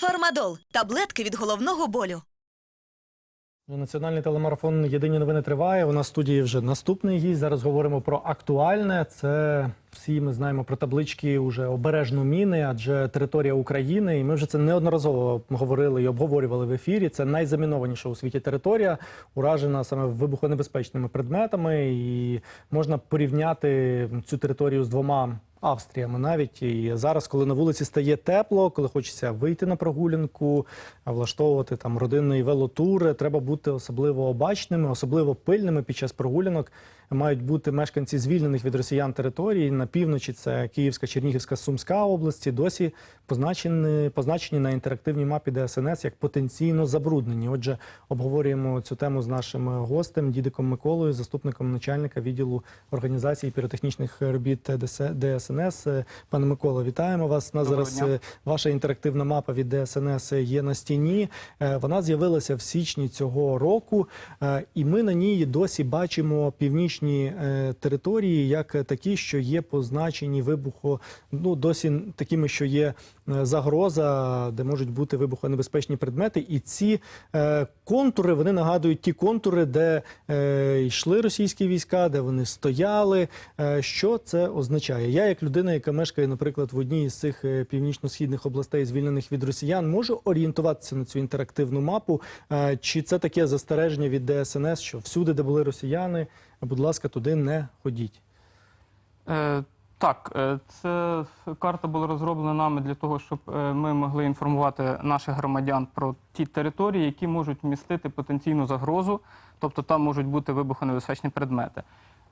Фармадол таблетки від головного болю. Національний телемарафон Єдині новини триває. У нас в студії вже наступний гість. Зараз говоримо про актуальне. Це всі ми знаємо про таблички уже обережно міни, адже територія України, і ми вже це неодноразово говорили і обговорювали в ефірі. Це найзамінованіша у світі територія, уражена саме вибухонебезпечними предметами, і можна порівняти цю територію з двома. Австріями навіть і зараз, коли на вулиці стає тепло, коли хочеться вийти на прогулянку, влаштовувати там родинний велотур, треба бути особливо обачними, особливо пильними під час прогулянок. Мають бути мешканці звільнених від росіян територій на півночі. Це Київська, Чернігівська, Сумська області. Досі позначені позначені на інтерактивній мапі ДСНС як потенційно забруднені. Отже, обговорюємо цю тему з нашим гостем, дідиком Миколою, заступником начальника відділу організації піротехнічних робіт ДС ДСНС. Пане Миколо, вітаємо вас. Доброго зараз дня. е, ваша інтерактивна мапа від ДСНС є на стіні. Е, Вона з'явилася в січні цього року, е, і ми на ній досі бачимо північні е, території, як такі, що є позначені вибухо, ну досі такими, що є е, загроза, де можуть бути вибухонебезпечні предмети. І ці е, контури вони нагадують ті контури, де йшли російські війська, де вони стояли. Що це означає? Я, як людина, яка мешкає, наприклад, в одній із цих північно-східних областей, звільнених від росіян, можу орієнтуватися на цю інтерактивну мапу. Чи це таке застереження від ДСНС, що всюди, де були росіяни, будь ласка, туди не ходіть? Е, так, е, це карта була розроблена нами для того, щоб е, ми могли інформувати наших громадян про ті території, які можуть містити потенційну загрозу, тобто там можуть бути вибухонебезпечні предмети.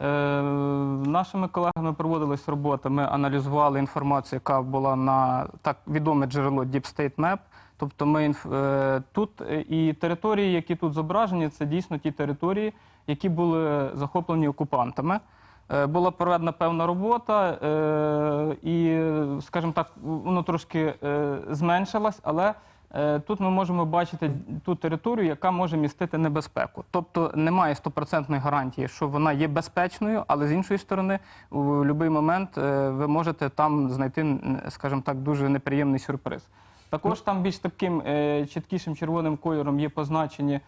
Е, Нашими колегами проводилась робота. Ми аналізували інформацію, яка була на так відоме джерело Deep State Map. Тобто ми е, тут е, і території, які тут зображені, це дійсно ті території, які були захоплені окупантами. Е, Була проведена певна робота, е, і, скажімо так, воно трошки е, зменшилось, але тут ми можемо бачити ту територію, яка може містити небезпеку. Тобто немає стопроцентної гарантії, що вона є безпечною, але з іншої сторони, у будь-який момент ви можете там знайти, скажімо так, дуже неприємний сюрприз. Також там більш таким чіткішим червоним кольором є позначені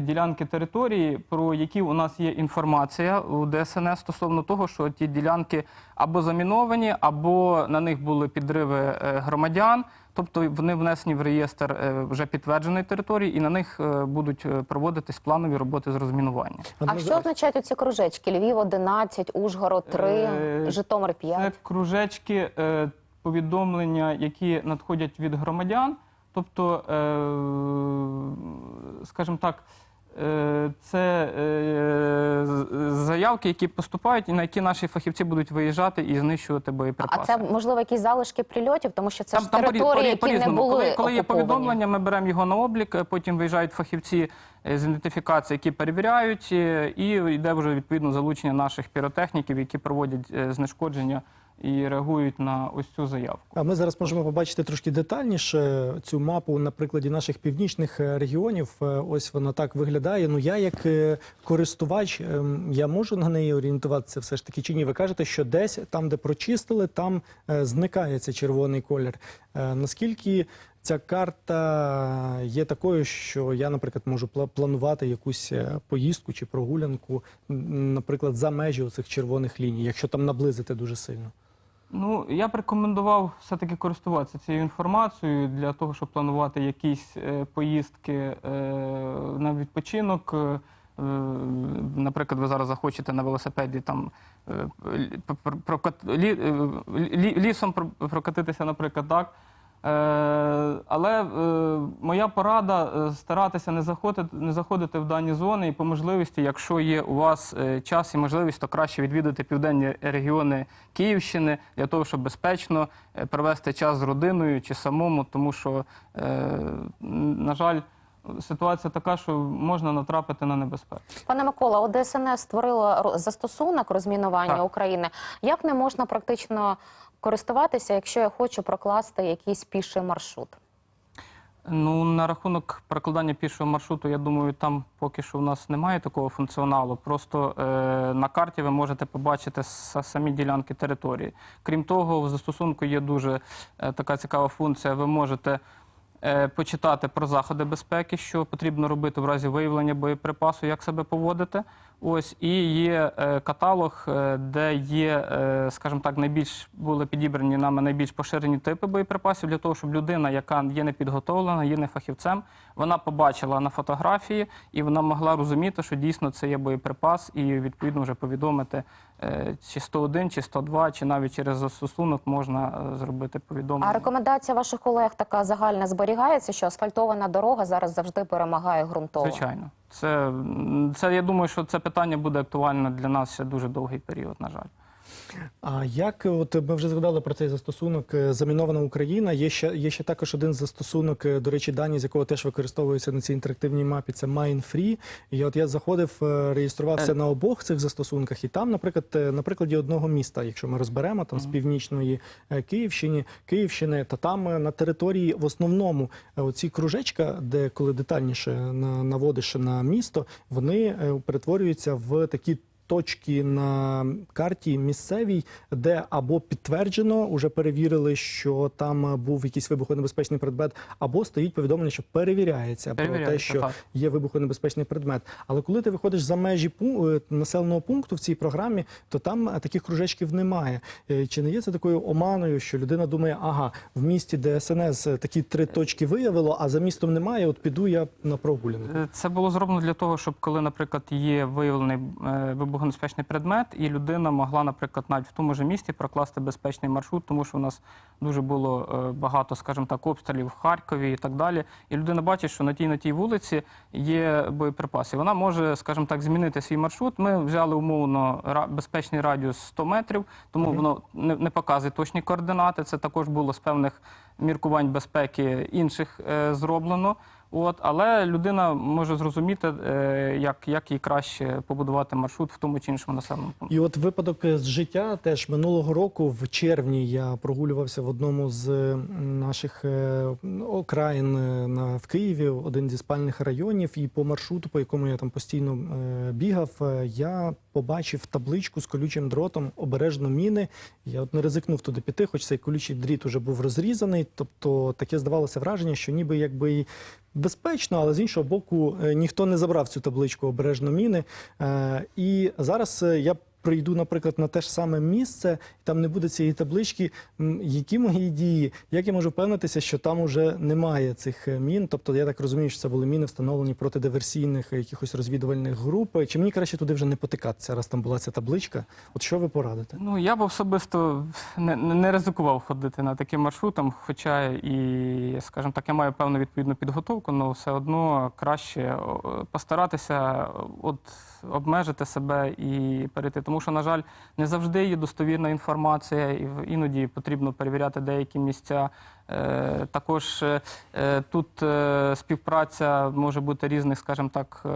ділянки території, про які у нас є інформація у ДСНС стосовно того, що ті ділянки або заміновані, або на них були підриви е, громадян. Тобто вони внесені в реєстр е, вже підтвердженої території, і на них е, будуть е, проводитись планові роботи з розмінування. А що означають оці кружечки? Львів 11, Ужгород 3, Е, Житомир 5. Це кружечки е, повідомлення, які надходять від громадян. Тобто, е, скажімо так, е, це е, заявки, які поступають, і на які наші фахівці будуть виїжджати і знищувати боєприпаси. А це можливо якісь залишки прильотів, тому що це ж по- території, які не були коли, коли є повідомлення, ми беремо його на облік, е, потім виїжджають фахівці з ідентифікації, які перевіряють, і йде вже відповідно залучення наших піротехніків, які проводять знешкодження і реагують на ось цю заявку. А ми зараз можемо побачити трошки детальніше цю мапу на прикладі наших північних е, регіонів. Е, Ось вона так виглядає. Ну я як е, користувач, ем, я можу на неї орієнтуватися все ж таки чи ні? Ви кажете, що десь там, де прочистили, там зникає цей червоний колір. Наскільки ця карта є такою, що я, наприклад, можу планувати якусь поїздку чи прогулянку, наприклад, за межі цих червоних ліній, якщо там наблизити дуже сильно? Ну, я б рекомендував все-таки користуватися цією інформацією для того, щоб планувати якісь е, поїздки е, на відпочинок. Е, наприклад, ви зараз захочете на велосипеді там е, прокат- лі- е, лі- лісом прокатитися, наприклад, так. Е, але е, моя порада е, старатися не заходити, не заходити в дані зони і по можливості, якщо є у вас час і можливість, то краще відвідати південні регіони Київщини для того, щоб безпечно провести час з родиною чи самому, тому що, на жаль, ситуація така, що можна натрапити на небезпеку. Пане Микола, от ДСНС створила застосунок розмінування Так. України. Як не можна практично користуватися, якщо я хочу прокласти якийсь піший маршрут? Ну, на рахунок прокладання пішого маршруту, я думаю, там поки що в нас немає такого функціоналу. Просто е, на карті ви можете побачити самі ділянки території. Крім того, в застосунку є дуже е, така цікава функція. Ви можете почитати про заходи безпеки, що потрібно робити в разі виявлення боєприпасу, як себе поводити. Ось і є е, каталог, е, де є, е, скажімо так, найбільш були підібрані нами найбільш поширені типи боєприпасів для того, щоб людина, яка є непідготовлена, є не фахівцем, вона побачила на фотографії і вона могла розуміти, що дійсно це є боєприпас, і відповідно вже повідомити е, чи 101, чи 102, чи навіть через застосунок можна е, зробити повідомлення. А рекомендація ваших колег така загальна зберігається, що асфальтована дорога зараз завжди перемагає ґрунтову. Звичайно, це, це я думаю, що це питання буде актуально для нас ще дуже довгий період, на жаль. А як от ми вже згадали про цей застосунок е, замінована Україна? Є ще є ще також один застосунок, е, до речі, дані з якого теж використовується на цій інтерактивній мапі. Це MindFree. І от я заходив, е, реєструвався на обох цих застосунках, і там, наприклад, на прикладі одного міста, якщо ми розберемо там з північної Київщини, Київщини, то там на території в основному оці кружечка, де коли детальніше на- наводиш на місто, вони перетворюються в такі точки на карті місцевій, де або підтверджено, уже перевірили, що там був якийсь вибухонебезпечний предмет, або стоїть повідомлення, що перевіряється, про те, що так. є вибухонебезпечний предмет. Але коли ти виходиш за межі е, населеного пункту в цій програмі, то там е, таких кружечків немає. Е, Чи не є це такою оманою, що людина думає, ага, в місті ДСНС е, такі три точки виявило, а за містом немає, от піду я на прогулянку. Це було зроблено для того, щоб коли, наприклад, є виявлений е, вибухонебезпечний предмет, і людина могла, наприклад, навіть в тому ж місті прокласти безпечний маршрут, тому що у нас дуже було е, багато, скажімо так, обстрілів в Харкові і так далі. І людина бачить, що на тій на тій вулиці є боєприпаси. Вона може, скажімо так, змінити свій маршрут. Ми взяли умовно безпечний радіус 100 метрів, тому воно не, не показує точні координати. Це також було з певних міркувань безпеки інших е, зроблено. От, але людина може зрозуміти, е, як, як їй краще побудувати маршрут в тому чи іншому населеному пункті. І от випадок з життя теж минулого року, в червні, я прогулювався в одному з наших е, окраїн е, на в Києві, один зі спальних районів, і по маршруту, по якому я там постійно е, бігав, е, я побачив табличку з колючим дротом обережно міни. Я от не ризикнув туди піти, хоч цей колючий дріт уже був розрізаний. Тобто таке здавалося враження, що ніби якби безпечно, але з іншого боку, е, ніхто не забрав цю табличку обережно міни. Е, І зараз е, я прийду, наприклад, на те ж саме місце, і там не буде цієї таблички. Які мої дії? Як я можу впевнитися, що там уже немає цих е, мін? Тобто я так розумію, що це були міни, встановлені проти диверсійних е, якихось розвідувальних груп. Чи мені краще туди вже не потикатися, раз там була ця табличка? От що ви порадите? Ну я б особисто не, не ризикував ходити на таким маршрутом, хоча і, скажімо так, я маю певну відповідну підготовку, але все одно краще постаратися от обмежити себе і перейти. Тому що, на жаль, не завжди є достовірна інформація, і іноді потрібно перевіряти деякі місця. Е, Також е, е, тут співпраця може бути різних, скажімо так,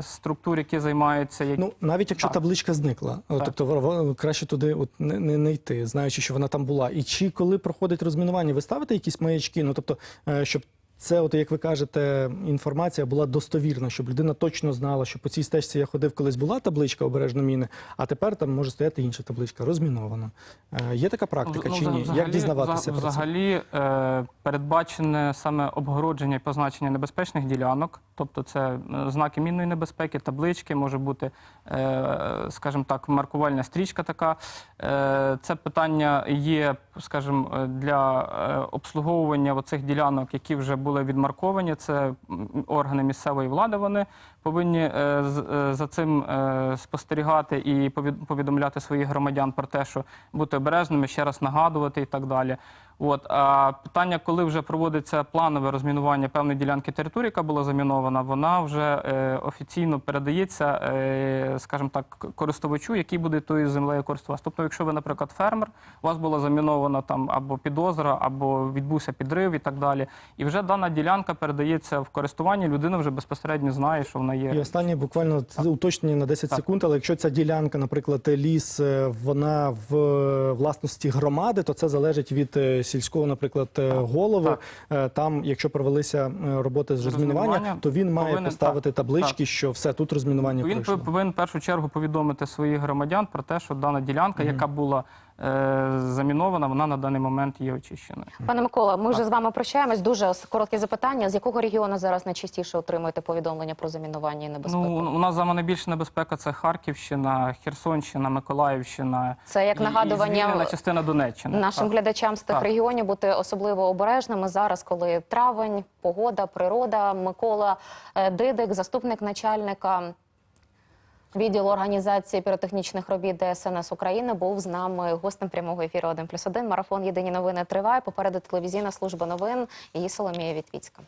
структур, які займаються. які- Ну навіть якщо Так. табличка зникла, Так. тобто краще туди от не, не, не йти, знаючи, що вона там була. І чи коли проходить розмінування, ви ставите якісь маячки? Ну тобто, щоб це, от як ви кажете, інформація була достовірна, щоб людина точно знала, що по цій стежці я ходив, колись була табличка обережно міни, а тепер там може стояти інша табличка, розмінована. Е, Є така практика Ну, чи ні? взагалі- як дізнаватися вза- про це? Взагалі е, передбачене саме обгородження і позначення небезпечних ділянок, тобто це е, знаки мінної небезпеки, таблички, може бути, е, скажімо так, маркувальна стрічка така. Е, Це питання є, скажімо, для е, обслуговування оцих ділянок, які вже були відмарковані. Це органи місцевої влади. Вони повинні е, е, за цим е, спостерігати і повідомляти своїх громадян про те, що бути обережними, ще раз нагадувати і так далі. От а питання, коли вже проводиться планове розмінування певної ділянки території, яка була замінована, вона вже е, офіційно передається, е, скажімо так, користувачу, який буде тою землею користуватися. Тобто, якщо ви, наприклад, фермер, у вас була замінована там або підозра, або відбувся підрив і так далі. І вже дана ділянка передається в користування. Людина вже безпосередньо знає, що вона є. І останнє буквально це уточнення на 10 Так. секунд. Але якщо ця ділянка, наприклад, ліс, е, вона в е, власності громади, то це залежить від е, сільського, наприклад, е, голови. Так. Е, Там, якщо провелися е, роботи з розмінування, то він має повинен, поставити так, таблички, що все тут розмінування Він повинен в першу чергу повідомити своїх громадян про те, що дана ділянка, яка була замінована, вона на даний момент є очищеною. Пане Микола, ми вже з вами прощаємось. Дуже коротке запитання. З якого регіону зараз найчастіше отримуєте повідомлення про замінування і небезпеку? Ну, у нас саме найбільша небезпека це Харківщина, Херсонщина, Миколаївщина. Це як і- нагадування і частина Донеччини. Нашим Так. глядачам з тих Так. регіонів бути особливо обережними зараз, коли травень, погода, природа. Микола е, Дидик, заступник начальника відділу організації піротехнічних робіт ДСНС України, був з нами гостем прямого ефіру 1+,1. Марафон Єдині новини триває. Попереду телевізійна служба новин. Її Соломія Вітвіцька.